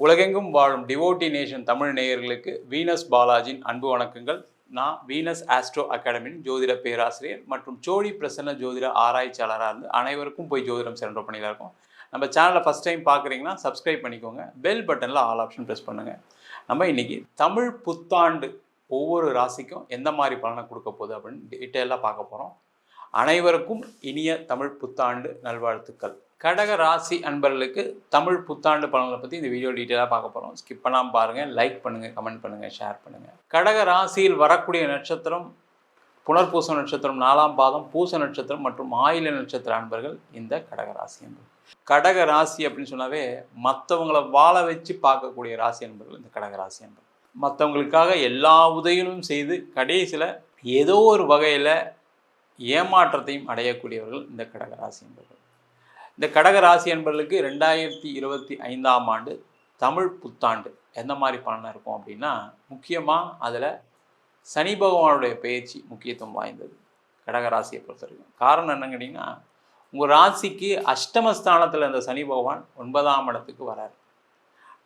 உலகெங்கும் வாழும் devotee nation Tamil நேயர்களுக்கு வீனஸ் பாலாஜியின் அன்பு வணக்கங்கள். நான் வீனஸ் ஆஸ்ட்ரோ அகாடமியின் ஜோதிட பேராசிரியர் மற்றும் ஜோடி பிரசன்ன ஜோதிட ஆராய்ச்சியாளராக இருந்து அனைவருக்கும் போய் ஜோதிடம் சென்ற பணியில் இருக்கோம். நம்ம சேனலை ஃபஸ்ட் டைம் பார்க்குறீங்கன்னா சப்ஸ்கிரைப் பண்ணிக்கோங்க. பெல் பட்டனில் ஆல் ஆப்ஷன் ப்ரெஸ் பண்ணுங்கள் நம்ம இன்னைக்கு தமிழ் புத்தாண்டு ஒவ்வொரு ராசிக்கும் எந்த மாதிரி பலனை கொடுக்க போகுது அப்படின்னு டீட்டெயிலாக பார்க்க போகிறோம் அனைவருக்கும் இனிய தமிழ் புத்தாண்டு நல்வாழ்த்துக்கள். கடக ராசி அன்பர்களுக்கு தமிழ் புத்தாண்டு பலன்களை பற்றி இந்த வீடியோ டீட்டெயிலாக பார்க்க போகிறோம் ஸ்கிப் பண்ணாமல் பாருங்கள் லைக் பண்ணுங்கள் கமெண்ட் பண்ணுங்கள் ஷேர் பண்ணுங்கள் கடக ராசியில் வரக்கூடிய நட்சத்திரம் புனர்பூச நட்சத்திரம் நாலாம் பாதம் பூச நட்சத்திரம் மற்றும் ஆயில நட்சத்திர அன்பர்கள் இந்த கடக ராசி அன்பர்கள். கடக ராசி அப்படின்னு சொன்னாவே மற்றவங்களை வாழ வச்சு பார்க்கக்கூடிய ராசி அன்பர்கள் இந்த கடக ராசி அன்பர்கள். மற்றவங்களுக்காக எல்லா உதவிகளும் செய்து கடைசியில் ஏதோ ஒரு வகையில் ஏமாற்றத்தையும் அடையக்கூடியவர்கள் இந்த கடக ராசி அன்பர்கள். இந்த கடக ராசி என்பர்களுக்கு ரெண்டாயிரத்தி இருபத்தி ஐந்தாம் ஆண்டு தமிழ் புத்தாண்டு எந்த மாதிரி பலனாக இருக்கும் அப்படின்னா முக்கியமாக அதில் சனி பகவானுடைய பயிற்சி முக்கியத்துவம் வாய்ந்தது. கடக ராசியை பொறுத்த வரைக்கும் காரணம் என்னன்னு கேட்டிங்கன்னா உங்கள் ராசிக்கு அஷ்டமஸ்தானத்தில் இந்த சனி பகவான் ஒன்பதாம் இடத்துக்கு வரார்.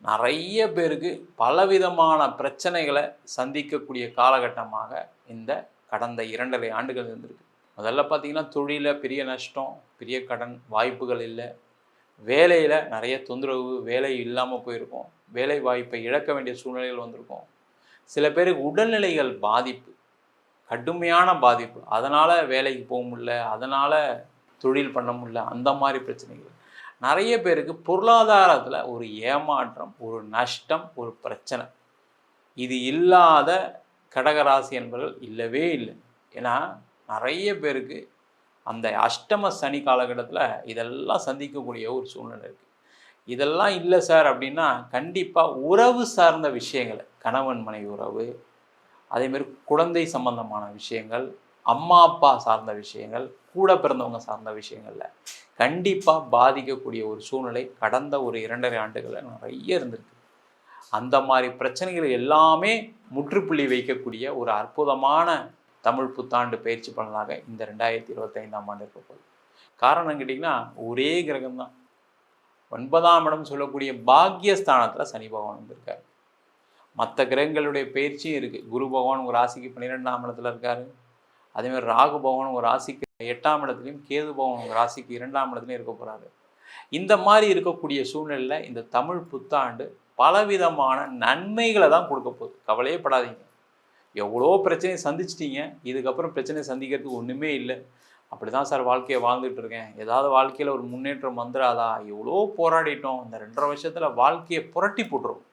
நிறைய பேருக்கு பலவிதமான பிரச்சனைகளை சந்திக்கக்கூடிய காலகட்டமாக இந்த கடந்த இரண்டரை ஆண்டுகள் இருந்திருக்கு. முதல்ல பார்த்தீங்கன்னா தொழிலில் பெரிய நஷ்டம் பெரிய கடன் வாய்ப்புகள் இல்லை. வேலையில் நிறைய தொந்தரவு வேலை இல்லாமல் போயிருக்கும். வேலை வாய்ப்பை இழக்க வேண்டிய சூழ்நிலைகள் வந்திருக்கும். சில பேருக்கு உடல்நிலைகள் பாதிப்பு கடுமையான பாதிப்பு. அதனால் வேலைக்கு போக முடியல அதனால் தொழில் பண்ண முடியல அந்த மாதிரி பிரச்சனைகள். நிறைய பேருக்கு பொருளாதாரத்தில் ஒரு ஏமாற்றம் ஒரு நஷ்டம் ஒரு பிரச்சனை. இது இல்லாத கடகராசி என்பவர்கள் இல்லவே இல்லை. ஏன்னா நிறைய பேருக்கு அந்த அஷ்டம சனி காலகட்டத்தில் இதெல்லாம் சந்திக்கக்கூடிய ஒரு சூழ்நிலை இருக்குது இதெல்லாம் இல்லை சார் அப்படின்னா கண்டிப்பாக உறவு சார்ந்த விஷயங்களை கணவன் மனைவி உறவு அதேமாரி குழந்தை சம்பந்தமான விஷயங்கள் அம்மா அப்பா சார்ந்த விஷயங்கள் கூட பிறந்தவங்க சார்ந்த விஷயங்களில் கண்டிப்பாக பாதிக்கக்கூடிய ஒரு சூழ்நிலை கடந்த ஒரு இரண்டரை ஆண்டுகளில் நிறைய இருந்திருக்கு. அந்த மாதிரி பிரச்சனைகள் எல்லாமே முற்றுப்புள்ளி வைக்கக்கூடிய ஒரு அற்புதமான தமிழ் புத்தாண்டு பயிற்சி பலனாக இந்த ரெண்டாயிரத்தி இருபத்தைந்தாம் ஆண்டு இருக்க போகுது. காரணம் கேட்டிங்கன்னா ஒரே கிரகம் தான் ஒன்பதாம் இடம் சொல்லக்கூடிய பாக்யஸ்தானத்தில் சனி பகவான் வந்திருக்கார். மற்ற கிரகங்களுடைய பயிற்சியும் இருக்குது குரு பகவான் உங்கள் ராசிக்கு பன்னிரெண்டாம் இடத்துல இருக்கார். அதேமாதிரி ராகு பகவான் உங்கள் ராசிக்கு எட்டாம் இடத்துலையும் கேது பகவான் உங்கள் ராசிக்கு இரண்டாம் இடத்துலையும் இருக்க போகிறாரு இந்த மாதிரி இருக்கக்கூடிய சூழ்நிலையில் இந்த தமிழ் புத்தாண்டு பலவிதமான நன்மைகளை தான் கொடுக்க போகுது. கவலையே படாதீங்க. எவ்வளோ பிரச்சனையை சந்திச்சிட்டீங்க? இதுக்கப்புறம் பிரச்சனையை சந்திக்கிறதுக்கு ஒன்றுமே இல்லை. அப்படி தான் சார் வாழ்க்கையை வாழ்ந்துட்டு இருக்கேன். ஏதாவது வாழ்க்கையில் ஒரு முன்னேற்றம் வந்துடாதா எவ்வளோ போராடிட்டோம். இந்த ரெண்டரை வருஷத்தில் வாழ்க்கையை புரட்டி போட்டுரும்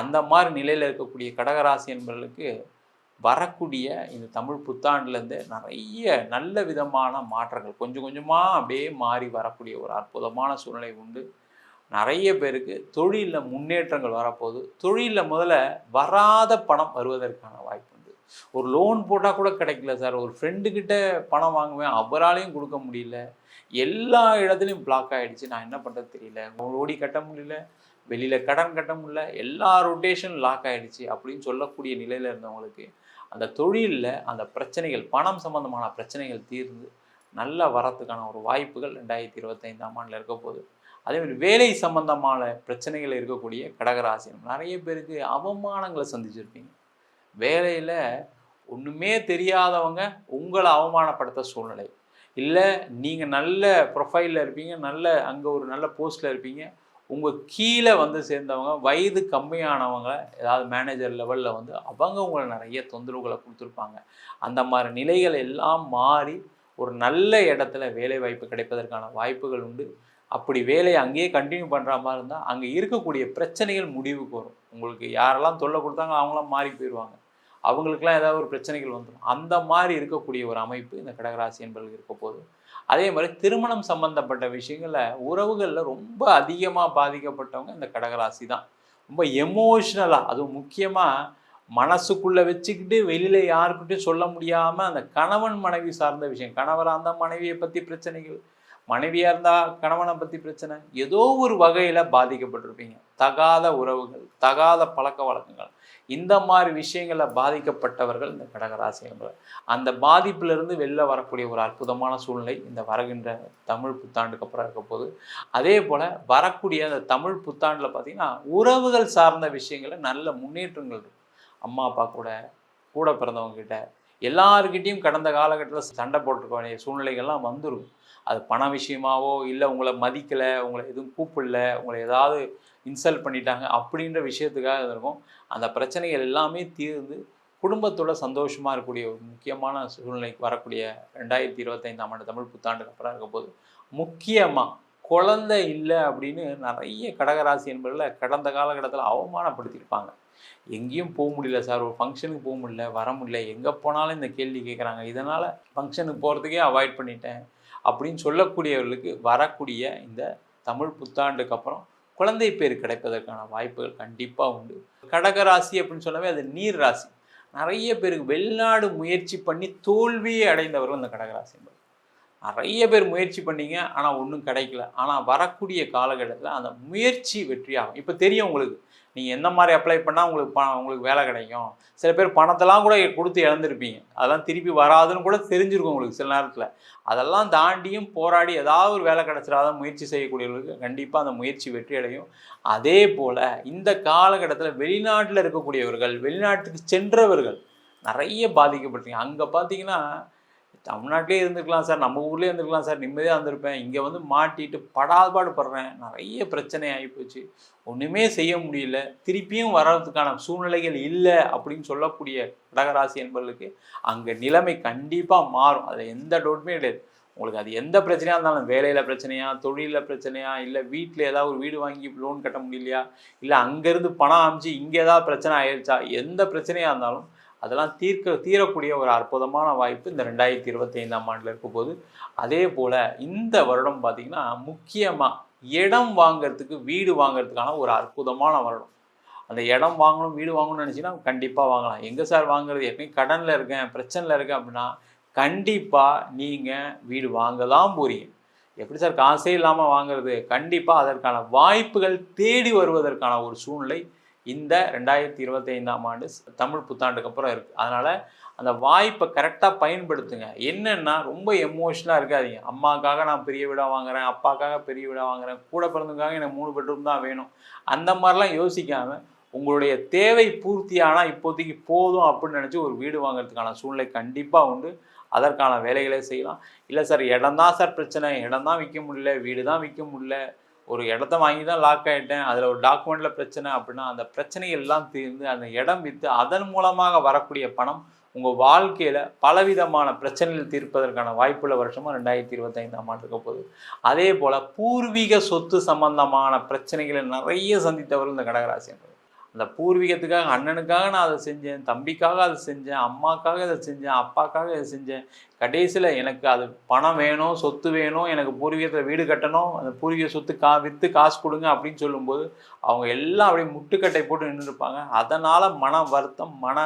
அந்த மாதிரி நிலையில் இருக்கக்கூடிய கடகராசி என்பவர்களுக்கு வரக்கூடிய இந்த தமிழ் புத்தாண்டுலேருந்து நிறைய நல்ல விதமான மாற்றங்கள் கொஞ்சம் கொஞ்சமாக அப்படியே மாறி வரக்கூடிய ஒரு அற்புதமான சூழ்நிலை உண்டு. நிறைய பேருக்கு தொழிலில் முன்னேற்றங்கள் வரப்போகுது. தொழிலில் முதல்ல வராத பணம் வருவதற்கான வாய்ப்பு ஒரு லோன் போட்டால் கூட கிடைக்கல சார் ஒரு ஃப்ரெண்டுக்கிட்ட பணம் வாங்குவேன் அவராலையும் கொடுக்க முடியல. எல்லா இடத்துலையும் பிளாக் ஆகிடுச்சு நான் என்ன பண்ணுறது தெரியல. ஓடி கட்ட முடியல. வெளியில் கடன் கட்ட முடியல. எல்லா ரொட்டேஷன் லாக் ஆகிடுச்சு அப்படின்னு சொல்லக்கூடிய நிலையில் இருந்தவங்களுக்கு அந்த தொழிலில் அந்த பிரச்சனைகள் பணம் சம்மந்தமான பிரச்சனைகள் தீர்ந்து நல்ல வரத்துக்கான ஒரு வாய்ப்புகள் ரெண்டாயிரத்தி இருபத்தைந்தாம் ஆண்டில் இருக்க போகுது. அதேமாதிரி வேலை சம்பந்தமான பிரச்சனைகள் இருக்கக்கூடிய கடகராசி நிறைய பேருக்கு அவமானங்களை சந்திச்சிருப்பீங்க. வேலையில் ஒன்றுமே தெரியாதவங்க உங்களை அவமானப்படுத்த சூழ்நிலை. இல்லை நீங்கள் நல்ல ப்ரொஃபைலில் இருப்பீங்க நல்ல அங்கே ஒரு நல்ல போஸ்ட்டில் இருப்பீங்க. உங்கள் கீழே வந்து சேர்ந்தவங்க வயது கம்மியானவங்க ஏதாவது மேனேஜர் லெவலில் வந்து அவங்க உங்களை நிறைய தொந்தரவுகளை கொடுத்துருப்பாங்க. அந்த மாதிரி நிலைகள் எல்லாம் மாறி ஒரு நல்ல இடத்துல வேலை வாய்ப்பு கிடைப்பதற்கான வாய்ப்புகள் உண்டு. அப்படி வேலையை அங்கேயே கண்டினியூ பண்ணுற மாதிரி இருந்தால் அங்கே இருக்கக்கூடிய பிரச்சனைகள் முடிவுக்கு வரும். உங்களுக்கு யாரெல்லாம் தொல்லை கொடுத்தாங்க அவங்களாம் மாறி போயிடுவாங்க அவங்களுக்கெல்லாம் ஏதாவது ஒரு பிரச்சனைகள் வந்துடும். அந்த மாதிரி இருக்கக்கூடிய ஒரு அமைப்பு இந்த கடகராசி என்பது இருக்க போது அதே மாதிரி திருமணம் சம்பந்தப்பட்ட விஷயங்களில் உறவுகளில் ரொம்ப அதிகமாக பாதிக்கப்பட்டவங்க இந்த கடகராசி தான். ரொம்ப எமோஷ்னலாக அதுவும் முக்கியமாக மனசுக்குள்ளே வச்சுக்கிட்டு வெளியில் யாருக்கிட்டையும் சொல்ல முடியாமல் அந்த கணவன் மனைவி சார்ந்த விஷயம் கணவராக அந்த மனைவியை பற்றி பிரச்சனைகள் மனைவியாக இருந்தால் கணவனை பற்றி பிரச்சனை? ஏதோ ஒரு வகையில் பாதிக்கப்பட்டிருப்பீங்க. தகாத உறவுகள் தகாத பழக்க வழக்கங்கள். இந்த மாதிரி விஷயங்களில் பாதிக்கப்பட்டவர்கள் இந்த கடகராசி என்பவர். அந்த பாதிப்பிலிருந்து வெளில வரக்கூடிய ஒரு அற்புதமான சூழ்நிலை இந்த வருகின்ற தமிழ் புத்தாண்டுக்கு அப்புறம் இருக்க போது அதே போல் வரக்கூடிய அந்த தமிழ் புத்தாண்டில் பார்த்தீங்கன்னா உறவுகள் சார்ந்த விஷயங்களில் நல்ல முன்னேற்றங்கள் இருக்கும். அம்மா அப்பா கூட கூட பிறந்தவங்க கிட்ட எல்லாருக்கிட்டையும் கடந்த காலகட்டத்தில் சண்டை போட்டுருக்க வேண்டிய சூழ்நிலைகள்லாம் வந்துடும் அது பண விஷயமாவோ இல்லை உங்களை மதிக்கலை உங்களை எதுவும் கூப்பிடல உங்களை ஏதாவது இன்சல்ட் பண்ணிட்டாங்க அப்படின்ற விஷயத்துக்காக இருக்கும் அந்த பிரச்சனைகள் எல்லாமே தீர்ந்து குடும்பத்தோட சந்தோஷமாக இருக்கக்கூடிய ஒரு முக்கியமான சூழ்நிலைக்கு வரக்கூடிய ரெண்டாயிரத்தி இருபத்தைந்தாம் ஆண்டு தமிழ் புத்தாண்டுக்கு அப்புறம் இருக்கும்போது போது முக்கியமாக குழந்தை இல்லை அப்படின்னு நிறைய கடகராசி என்பதில் கடந்த காலகட்டத்தில் அவமானப்படுத்தியிருப்பாங்க. எங்கேயும் போக முடியல சார். ஒரு ஃபங்க்ஷனுக்கு போக முடியல வர முடியல. எங்கே போனாலும் இந்த கேள்வி கேட்குறாங்க இதனால் ஃபங்க்ஷனுக்கு போகிறதுக்கே அவாய்ட் பண்ணிட்டேன். அப்படின்னு சொல்லக்கூடியவர்களுக்கு வரக்கூடிய இந்த தமிழ் புத்தாண்டுக்கு அப்புறம் குழந்தை பேர் கிடைப்பதற்கான வாய்ப்புகள் கண்டிப்பாக உண்டு. கடகராசி அப்படின்னு சொன்னாவே அது நீர் ராசி. நிறைய பேருக்கு வெளிநாடு முயற்சி பண்ணி தோல்வியை அடைந்தவர்கள் இந்த கடகராசி என்பது. நிறைய பேர் முயற்சி பண்ணீங்க ஆனால் ஒன்றும் கிடைக்கல. ஆனால் வரக்கூடிய காலகட்டத்தில் அந்த முயற்சி வெற்றியாகும். இப்போ தெரியும் உங்களுக்கு. நீங்கள் எந்த மாதிரி அப்ளை பண்ணால் உங்களுக்கு ப உங்களுக்கு வேலை கிடைக்கும். சில பேர் பணத்தெல்லாம் கூட கொடுத்து இழந்திருப்பீங்க. அதெல்லாம் திருப்பி வராதுன்னு கூட தெரிஞ்சிருக்கும் உங்களுக்கு சில நேரத்தில். அதெல்லாம் தாண்டியும் போராடி ஏதாவது ஒரு வேலை கிடச்சிடாத முயற்சி செய்யக்கூடியவர்களுக்கு கண்டிப்பாக அந்த முயற்சி வெற்றி அடையும். அதே போல் இந்த காலகட்டத்தில் வெளிநாட்டில் இருக்கக்கூடியவர்கள் வெளிநாட்டுக்கு சென்றவர்கள் நிறைய பாதிக்கப்பட்டீங்க அங்கே பார்த்தீங்கன்னா தமிழ்நாட்டிலே இருந்திருக்கலாம் சார் நம்ம ஊர்லேயே இருந்திருக்கலாம் சார் நிம்மதியாக இருந்திருப்பேன். இங்கே வந்து மாட்டிட்டு படாதபாடு படுறேன் நிறைய பிரச்சனை ஆகிப்போச்சு ஒன்றுமே செய்ய முடியல. திருப்பியும் வர்றதுக்கான சூழ்நிலைகள் இல்லை அப்படின்னு சொல்லக்கூடிய கடகராசி என்பவர்களுக்கு அங்கே நிலைமை கண்டிப்பாக மாறும். அதில் எந்த டவுட்டுமே கிடையாது. உங்களுக்கு அது எந்த பிரச்சனையாக இருந்தாலும் வேலையில் பிரச்சனையா தொழிலில் பிரச்சனையா இல்லை வீட்டில் ஏதாவது ஒரு வீடு வாங்கி லோன் கட்ட முடியலையா இல்லை அங்கேருந்து பணம் அமைச்சு இங்கே ஏதாவது பிரச்சனை ஆயிடுச்சா எந்த பிரச்சனையாக இருந்தாலும் அதெல்லாம் தீர்க்க தீரக்கூடிய ஒரு அற்புதமான வாய்ப்பு இந்த ரெண்டாயிரத்தி இருபத்தி ஐந்தாம் ஆண்டில் இருக்கும் போது அதே போல் இந்த வருடம் பார்த்திங்கன்னா முக்கியமாக இடம் வாங்கிறதுக்கு வீடு வாங்கிறதுக்கான ஒரு அற்புதமான வருடம். அந்த இடம் வாங்கணும் வீடு வாங்கணும்னு நினச்சின்னா கண்டிப்பாக வாங்கலாம். எங்கே சார் வாங்குறது? எப்பயும் கடனில் இருக்கேன் பிரச்சனையில் இருக்கேன் அப்படின்னா கண்டிப்பாக நீங்கள் வீடு வாங்க தான் போறீங்க. எப்படி சார் காசே இல்லாமல் வாங்குறது? கண்டிப்பாக அதற்கான வாய்ப்புகள் தேடி வருவதற்கான ஒரு சூழ்நிலை இந்த ரெண்டாயிரத்தி இருபத்தி ஐந்தாம் ஆண்டு தமிழ் புத்தாண்டுக்கு அப்புறம் இருக்குது அதனால் அந்த வாய்ப்பை கரெக்டாக பயன்படுத்துங்க. என்னென்னா ரொம்ப எமோஷனலாக இருக்காதீங்க. அம்மாக்காக நான் பெரிய வீடாக வாங்குறேன் அப்பாக்காக பெரிய வீடாக வாங்குறேன் கூட பிறந்ததுக்காக எனக்கு மூணு பெட்ரூம் தான் வேணும். அந்த மாதிரிலாம் யோசிக்காமல் உங்களுடைய தேவை பூர்த்தி ஆனால் இப்போதைக்கு போதும் அப்படின்னு நினச்சி ஒரு வீடு வாங்குறதுக்கான சூழ்நிலை கண்டிப்பாக உண்டு. அதற்கான வேலைகளை செய்யலாம். இல்லை சார் இடம் தான் சார் பிரச்சனை. இடம் தான் விற்க முடியல. வீடு தான் விற்க முடியல. ஒரு இடத்த வாங்கி தான் லாக் ஆகிட்டேன் அதில் ஒரு டாக்குமெண்ட்டில் பிரச்சனை அப்படின்னா அந்த பிரச்சனைகள் எல்லாம் தீர்ந்து அந்த இடம் விற்று அதன் மூலமாக வரக்கூடிய பணம் உங்கள் வாழ்க்கையில் பலவிதமான பிரச்சனைகள் தீர்ப்பதற்கான வாய்ப்புள்ள வருஷமாக ரெண்டாயிரத்தி இருபத்தைந்தாம் ஆண்டு இருக்க போகுது. அதே போல் பூர்வீக சொத்து சம்பந்தமான பிரச்சனைகளை நிறைய சந்தித்தவர்கள் இந்த கடகராசி அந்த பூர்வீகத்துக்காக அண்ணனுக்காக நான் அதை செஞ்சேன் தம்பிக்காக அதை செஞ்சேன் அம்மாக்காக இதை செஞ்சேன் அப்பாக்காக இதை செஞ்சேன். கடைசியில் எனக்கு அது பணம் வேணும் சொத்து வேணும் எனக்கு பூர்வீகத்தில் வீடு கட்டணும் அந்த பூர்வீக சொத்து கா விற்று காசு கொடுங்க அப்படின்னு சொல்லும்போது அவங்க எல்லாம் அப்படியே முட்டுக்கட்டை போட்டு நின்றுருப்பாங்க. அதனால் மன வருத்தம் மன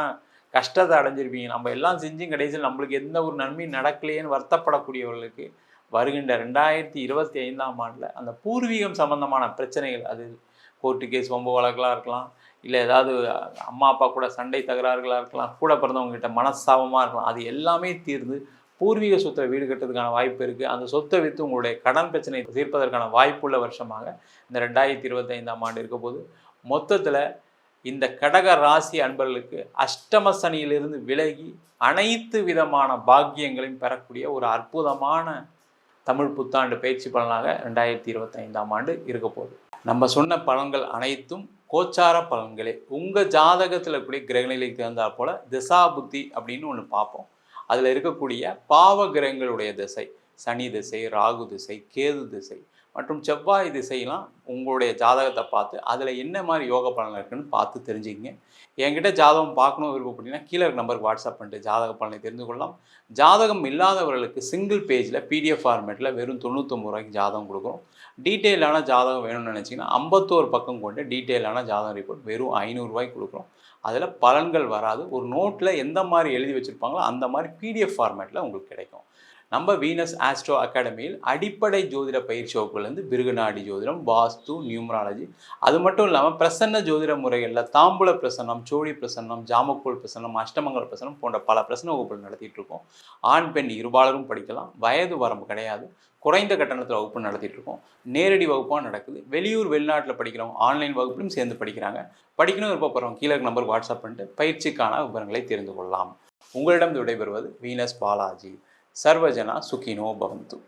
கஷ்டத்தை அடைஞ்சிருப்பீங்க. நம்ம எல்லாம் செஞ்சும் கடைசியில் நம்மளுக்கு எந்த ஒரு நன்மையும் நடக்கலையேன்னு வருத்தப்படக்கூடியவர்களுக்கு வருகின்ற ரெண்டாயிரத்தி இருபத்தி ஐந்தாம் ஆண்டில் அந்த பூர்வீகம் சம்பந்தமான பிரச்சனைகள் அது கோர்ட்டு கேஸ் வம்பு வழக்கெலாம் இருக்கலாம். இல்லை ஏதாவது அம்மா அப்பா கூட சண்டை தகராறுகளாக இருக்கலாம். கூட பிறந்தவங்ககிட்ட மனஸ்தாபமாக இருக்கலாம். அது எல்லாமே தீர்ந்து பூர்வீக சொத்தை வீடு கட்டுறதுக்கான வாய்ப்பு இருக்குது அந்த சொத்தை விற்று உங்களுடைய கடன் பிரச்சனை தீர்ப்பதற்கான வாய்ப்புள்ள வருஷமாக இந்த ரெண்டாயிரத்தி இருபத்தைந்தாம் ஆண்டு இருக்க போது மொத்தத்தில் இந்த கடக ராசி அன்பர்களுக்கு அஷ்டம சனியிலிருந்து விலகி அனைத்து விதமான பாக்கியங்களையும் பெறக்கூடிய ஒரு அற்புதமான தமிழ் புத்தாண்டு பயிற்சி பலனாக ரெண்டாயிரத்தி இருபத்தைந்தாம் ஆண்டு இருக்க போகுது. நம்ம சொன்ன பலன்கள் அனைத்தும் கோச்சார பலன்களே உங்கள் ஜாதகத்தில் கூடிய கிரகநிலைக்கு தகுந்தால் போல் திசா புத்தி அப்படின்னு ஒன்று பார்ப்போம். அதில் இருக்கக்கூடிய பாவ கிரகங்களுடைய திசை சனி திசை ராகு திசை கேது திசை மற்றும் செவ்வாய் திசையெல்லாம் உங்களுடைய ஜாதகத்தை பார்த்து அதில் என்ன மாதிரி யோக பலன் இருக்குன்னு பார்த்து தெரிஞ்சுக்கிங்க. என்கிட்ட ஜாதகம் பார்க்கணும் விருப்பப்பட்டீங்கன்னா கீழே நம்பருக்கு வாட்ஸ்அப் பண்ணிட்டு ஜாதக பலனை தெரிந்து கொள்ளலாம். ஜாதகம் இல்லாதவர்களுக்கு சிங்கிள் பேஜில் பிடிஎஃப் ஃபார்மேட்டில் வெறும் தொண்ணூற்றொம்பது ரூபாய்க்கு ஜாதகம் கொடுக்குறோம். டீட்டெயிலான ஜாதகம் வேணும்னு நினச்சிங்கன்னா ஐம்பத்தோரு பக்கம் கொண்டு டீட்டெயிலான ஜாதகம் ரிப்போர்ட் வெறும் ஐநூறுரூவாய்க்கு கொடுக்குறோம். அதில் பலன்கள் வராது. ஒரு நோட்டில் எந்த மாதிரி எழுதி வச்சுருப்பாங்களோ அந்த மாதிரி பிடிஎஃப் ஃபார்மேட்டில் உங்களுக்கு கிடைக்கும். நம்ம வீனஸ் ஆஸ்ட்ரோ அகாடமியில் அடிப்படை ஜோதிட பயிற்சி வகுப்புலேருந்து பிருகுநாடி ஜோதிடம் வாஸ்து நியூமராலஜி அது மட்டும் இல்லாமல் பிரசன்ன ஜோதிட முறைகளில் தாம்பூல பிரசன்னம் சோழி பிரசன்னம் ஜாமக்கோல் பிரசன்னம் அஷ்டமங்கல பிரசன்னம் போன்ற பல பிரசன்ன வகுப்புகள் நடத்திட்டு இருக்கோம். ஆண் பெண் இருபாலரும் படிக்கலாம். வயது வரம்பு கிடையாது. குறைந்த கட்டணத்தில் வகுப்பு நடத்திட்டு இருக்கோம். நேரடி வகுப்பாக நடக்குது. வெளியூர் வெளிநாட்டில் படிக்கிறவங்க ஆன்லைன் வகுப்பிலும் சேர்ந்து படிக்கிறாங்க. படிக்கணும் விருப்பப்படுறவங்க கீழே நம்பர் வாட்ஸ்அப் பண்ணிட்டு பயிற்சிக்கான விவரங்களை தெரிந்து கொள்ளலாம். உங்களிடம் விடைபெறுவது வீனஸ் பாலாஜி సర్వజన సుఖినో భవంతు.